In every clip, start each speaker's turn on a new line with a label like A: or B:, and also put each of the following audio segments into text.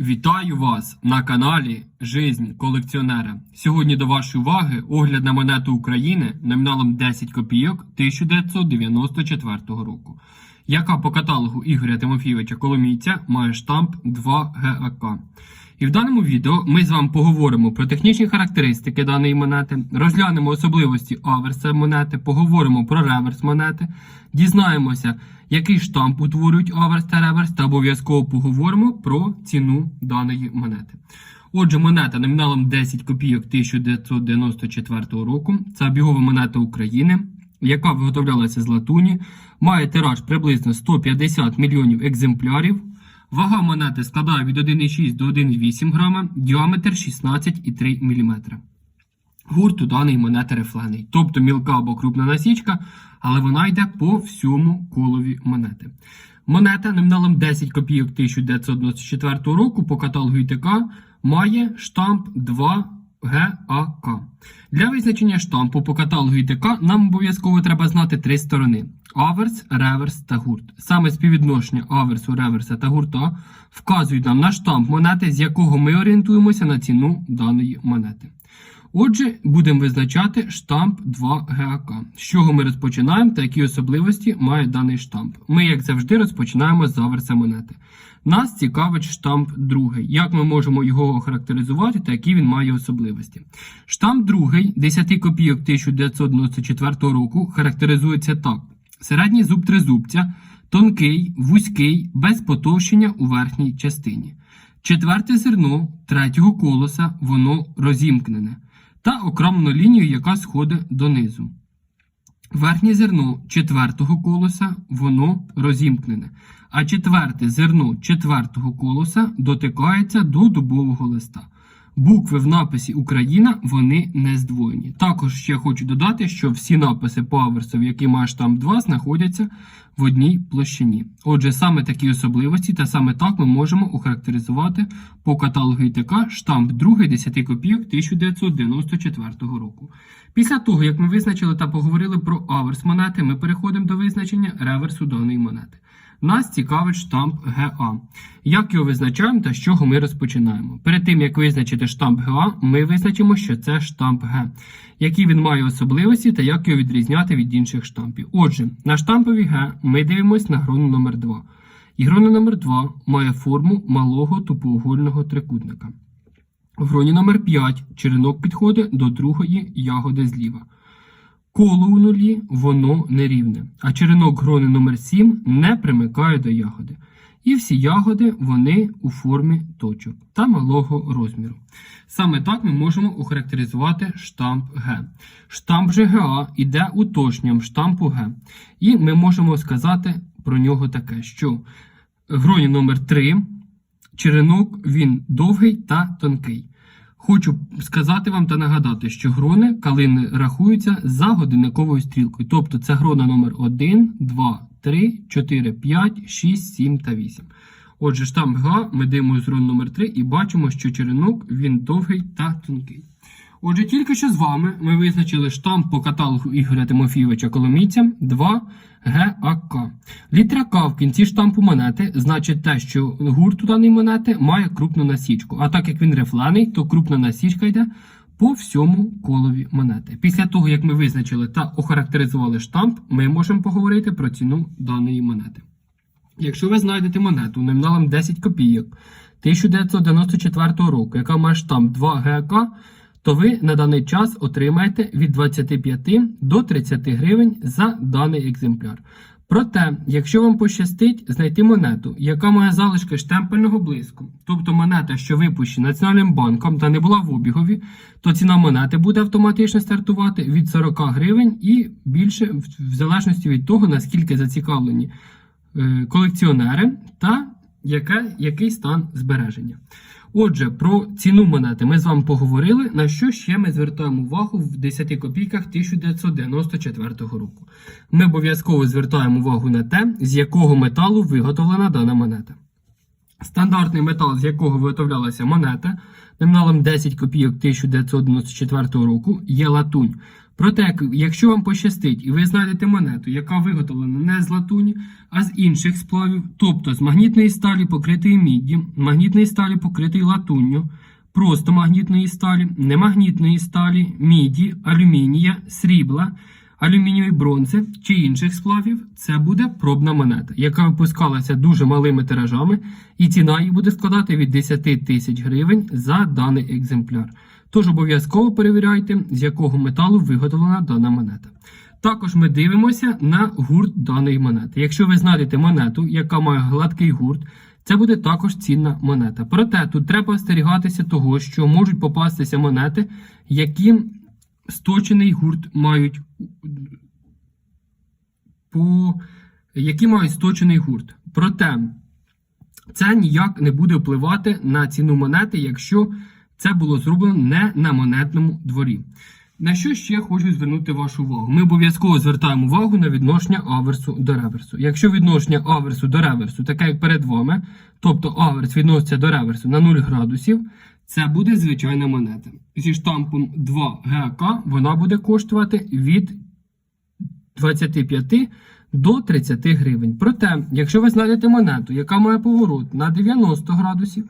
A: Вітаю вас на каналі Жизнь колекціонера. Сьогодні до вашої уваги огляд на монету України номіналом 10 копійок 1994 року, яка по каталогу Ігоря Тимофійовича Коломійця має штамп 2 ГАК. І в даному відео ми з вами поговоримо про технічні характеристики даної монети, розглянемо особливості аверса монети, поговоримо про реверс монети, дізнаємося, який штамп утворюють аверс та реверс, та обов'язково поговоримо про ціну даної монети. Отже, монета номіналом 10 копійок 1994 року. Це обігова монета України, яка виготовлялася з латуні, має тираж приблизно 150 мільйонів екземплярів. Вага монети складає від 1,6 до 1,8 грама, діаметр 16,3 мм. Гурт у даної монети рифлений, тобто мілка або крупна насічка, але вона йде по всьому колові монети. Монета номіналом 10 копійок 1994 року по каталогу ІТК має штамп 2 ГАК. Для визначення штампу по каталогу ІТК нам обов'язково треба знати три сторони: аверс, реверс та гурт. Саме співвідношення аверсу, реверса та гурта вказують нам на штамп монети, з якого ми орієнтуємося на ціну даної монети. Отже, будемо визначати штамп 2 ГАК. З чого ми розпочинаємо та які особливості має даний штамп. Ми, як завжди, розпочинаємо з аверса монети. Нас цікавить штамп другий. Як ми можемо його охарактеризувати та які він має особливості? Штамп другий 10 копійок 1994 року характеризується так: середній зуб тризубця, тонкий, вузький, без потовщення у верхній частині. Четверте зерно третього колоса, воно розімкнене, та окремну лінію, яка сходить донизу. Верхнє зерно четвертого колоса, воно розімкнене, а четверте зерно четвертого колоса дотикається до дубового листа. Букви в написі Україна вони не здвоєні. Також ще хочу додати, що всі написи по аверсу, які має штамп 2, знаходяться в одній площині. Отже, саме такі особливості та саме так ми можемо охарактеризувати по каталогу ІТК штамп 2 10 копійок 1994 року. Після того, як ми визначили та поговорили про аверс монети, ми переходимо до визначення реверсу даної монети. Нас цікавить штамп ГА. Як його визначаємо та з чого ми розпочинаємо? Перед тим як визначити штамп ГА, ми визначимо, що це штамп Г, які він має особливості та як його відрізняти від інших штампів. Отже, на штампові Г ми дивимося на грону номер 2 І грона номер 2 має форму малого тупоугольного трикутника. В гроні номер 5 черенок підходить до другої ягоди зліва. Коло у нулі воно нерівне, а черенок грони номер 7 не примикає до ягоди. І всі ягоди вони у формі точок та малого розміру. Саме так ми можемо охарактеризувати штамп Г. Штамп же ГА іде уточненням штампу Г. І ми можемо сказати про нього таке, що гроні номер 3 черенок він довгий та тонкий. Хочу сказати вам та нагадати, що грони калини рахуються за годинниковою стрілкою. Тобто це грона номер 1, 2, 3, 4, 5, 6, 7 та 8. Отже, штамп Г ми дивимося з грон номер 3 і бачимо, що черенок він довгий та тонкий. Отже, тільки що з вами ми визначили штамп по каталогу Ігоря Тимофійовича Коломійця 2 ГАК. Літера К в кінці штампу монети значить те, що гурт у даної монети має крупну насічку. А так як він рифлений, то крупна насічка йде по всьому колові монети. Після того, як ми визначили та охарактеризували штамп, ми можемо поговорити про ціну даної монети. Якщо ви знайдете монету номіналом 10 копійок 1994 року, яка має штамп 2 ГАК, то ви на даний час отримаєте від 25 до 30 гривень за даний екземпляр. Проте, якщо вам пощастить знайти монету, яка має залишки штемпельного блиску, тобто монета, що випущена Національним банком та не була в обігові, то ціна монети буде автоматично стартувати від 40 гривень і більше, в залежності від того, наскільки зацікавлені е, колекціонери та яке, який стан збереження. Отже, про ціну монети ми з вами поговорили. На що ще ми звертаємо увагу в 10 копійках 1994 року. Ми обов'язково звертаємо увагу на те, з якого металу виготовлена дана монета. Стандартний метал, з якого виготовлялася монета, номіналом 10 копійок 1994 року, є латунь. Проте, якщо вам пощастить і ви знайдете монету, яка виготовлена не з латуні, а з інших сплавів, тобто з магнітної сталі покритої мідді, магнітної сталі покритої латунню, просто магнітної сталі, немагнітної сталі, міді, алюмінія, срібла, алюмінієвої бронзи чи інших сплавів, це буде пробна монета, яка випускалася дуже малими тиражами, і ціна її буде складати від 10 тисяч гривень за даний екземпляр. Тож обов'язково перевіряйте, з якого металу виготовлена дана монета. Також ми дивимося на гурт даної монети. Якщо ви знайдете монету, яка має гладкий гурт, це буде також цінна монета. Проте тут треба остерігатися того, що можуть попастися монети, які сточений гурт мають по які мають сточений гурт. Проте це ніяк не буде впливати на ціну монети, якщо це було зроблено не на монетному дворі. На що ще хочу звернути вашу увагу? Ми обов'язково звертаємо увагу на відношення аверсу до реверсу. Якщо відношення аверсу до реверсу, таке як перед вами, тобто аверс відноситься до реверсу на 0 градусів, це буде звичайна монета. Зі штампом 2 ГК вона буде коштувати від 25 до 30 гривень. Проте, якщо ви знайдете монету, яка має поворот на 90 градусів,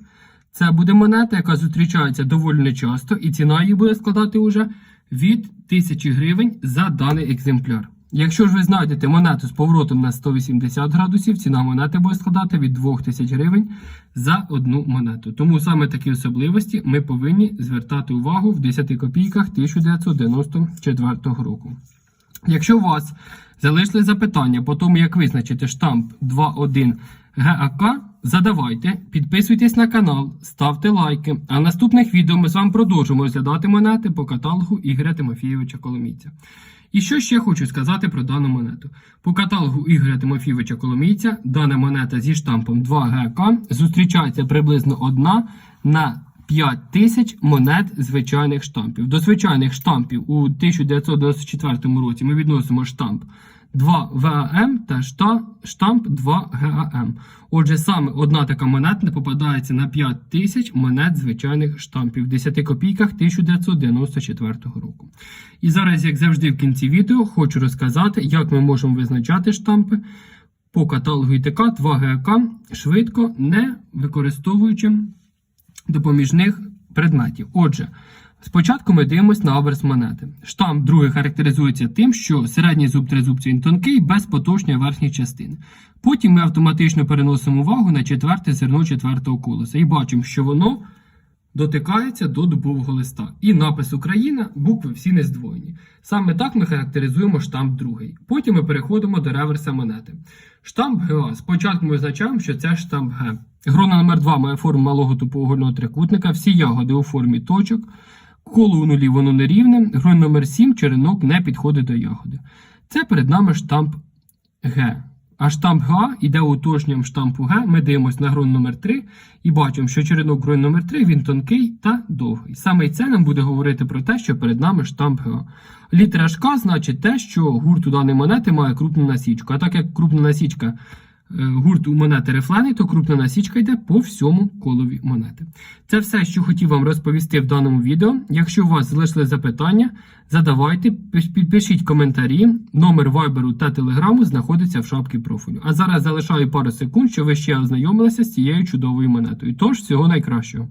A: це буде монета, яка зустрічається доволі нечасто, і ціна її буде складати уже від 1000 гривень за даний екземпляр. Якщо ж ви знайдете монету з поворотом на 180 градусів, ціна монети буде складати від 2000 гривень за одну монету. Тому саме такі особливості ми повинні звертати увагу в 10 копійках 1994 року. Якщо у вас залишили запитання по тому, як визначити штамп 2.1 ГАК, задавайте, підписуйтесь на канал, ставте лайки. А наступних відео ми з вами продовжимо розглядати монети по каталогу Ігоря Тимофійовича Коломійця. І що ще хочу сказати про дану монету. По каталогу Ігоря Тимофійовича Коломійця дана монета зі штампом 2 ГК зустрічається приблизно одна на 5 тисяч монет звичайних штампів. До звичайних штампів у 1994 році ми відносимо штамп 2 ВАМ та штамп 2 ГАМ. Отже, саме одна така монета попадається на 5 тисяч монет звичайних штампів в 10 копійках 1994 року. І зараз, як завжди, в кінці відео хочу розказати, як ми можемо визначати штампи по каталогу ІТК 2 ГАК швидко, не використовуючи допоміжних предметів. Отже, спочатку ми дивимося на аверс монети. Штамп другий характеризується тим, що середній зуб тризубця він тонкий без поточної верхньої частини. Потім ми автоматично переносимо увагу на четверте зерно четвертого колеса і бачимо, що воно дотикається до дубового листа. І напис Україна, букви всі не здвоєні. Саме так ми характеризуємо штамп другий. Потім ми переходимо до реверса монети. Штамп ГА. Спочатку ми визначаємо, що це штамп Г. Грона номер 2 має форму малого тупоугольного трикутника, всі ягоди у формі точок. Коло у нулі воно нерівне. Грон номер 7 черенок не підходить до ягоди. Це перед нами штамп Г. А штамп Г іде уточненням штампу Г. Ми дивимося на грон номер 3 і бачимо, що черенок грон номер 3 він тонкий та довгий. Саме це нам буде говорити про те, що перед нами штамп Г. Літера ж значить те, що гурт у даної монети має крупну насічку. А так як крупна насічка е, гурт у монети Рефлани, то крупна насічка йде по всьому колові монети. Це все, що хотів вам розповісти в даному відео. Якщо у вас залишили запитання, задавайте, пиш- підпишіть коментарі. Номер вайберу та телеграму знаходиться в шапці профілю. А зараз залишаю пару секунд, щоб ви ще ознайомилися з цією чудовою монетою. Тож, всього найкращого.